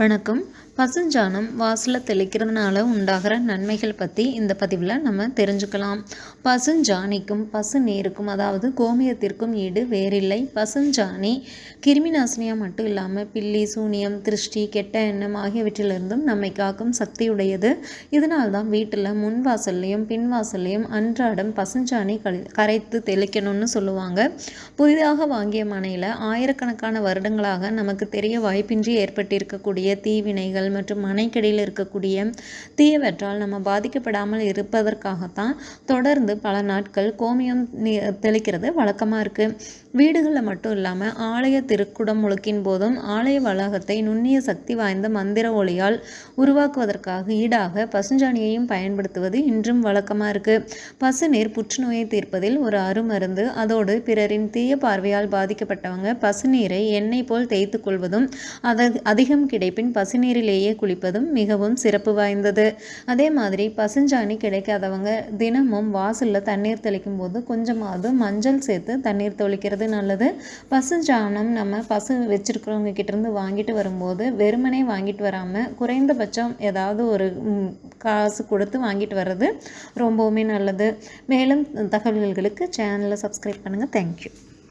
வணக்கம். பசுஞ்சாணம் வாசலில் தெளிக்கிறதுனால உண்டாகிற நன்மைகள் பற்றி இந்த பதிவில் நம்ம தெரிஞ்சுக்கலாம். பசுஞ்சாணிக்கும் பசு நீருக்கும் அதாவது கோமியத்திற்கும் ஈடு வேறில்லை. பசுஞ்சாணி கிருமி நாசினியாக மட்டும் இல்லாமல் பில்லி சூனியம் திருஷ்டி கெட்ட எண்ணம் ஆகியவற்றிலிருந்தும் நம்மை காக்கும் சக்தியுடையது. இதனால் தான் வீட்டில் முன் வாசல்லையும் பின் வாசல்லையும் அன்றாடம் பசுஞ்சாணி கரைத்து தெளிக்கணும்னு சொல்லுவாங்க. புதிதாக வாங்கிய மனையில் ஆயிரக்கணக்கான வருடங்களாக நமக்கு தெரிய வாய்ப்பின்றி ஏற்பட்டிருக்கக்கூடிய தீவினைகள் மற்றும் மனைக்கடியில் இருக்கக்கூடிய தீயவற்றால் நம்ம பாதிக்கப்படாமல் இருப்பதற்காகத்தான் தொடர்ந்து பல நாட்கள் கோமியம் தெளிக்கிறது வழக்கமாக இருக்குது வீடுகளில் மட்டும் இல்லாமல் ஆலய திருக்குடம் முழுக்கின் போதும் ஆலய வளாகத்தை நுண்ணிய சக்தி வாய்ந்த மந்திர ஒளியால் உருவாக்குவதற்காக ஈடாக பசுஞ்சாணியையும் பயன்படுத்துவது இன்றும் வழக்கமாக இருக்குது பசுநீர் புற்றுநோயை தீர்ப்பதில் ஒரு அருமருந்து அதோடு பிறரின் தீய பார்வையால் பாதிக்கப்பட்டவங்க பசுநீரை எண்ணெய் போல் தேய்த்து கொள்வதும் அதை அதிகம் கிடைப்பின் பசுநீரிலேயே குளிப்பதும் மிகவும் சிறப்பு வாய்ந்தது. அதே மாதிரி பசுஞ்சாணி கிடைக்காதவங்க தினமும் வாசலில் தண்ணீர் தெளிக்கும் போது கொஞ்சமாவது மஞ்சள் சேர்த்து தண்ணீர் தெளிக்கிறது நல்லது. பசுஞ்சாணம் நம்ம பசு வச்சுருக்கிறவங்க கிட்டேருந்து வாங்கிட்டு வரும்போது வெறுமனே வாங்கிட்டு வராமல் குறைந்தபட்சம் ஏதாவது ஒரு காசு கொடுத்து வாங்கிட்டு வர்றது ரொம்பவுமே நல்லது. மேலும் தகவல்களுக்கு சேனலை சப்ஸ்கிரைப் பண்ணுங்கள் தேங்க்யூ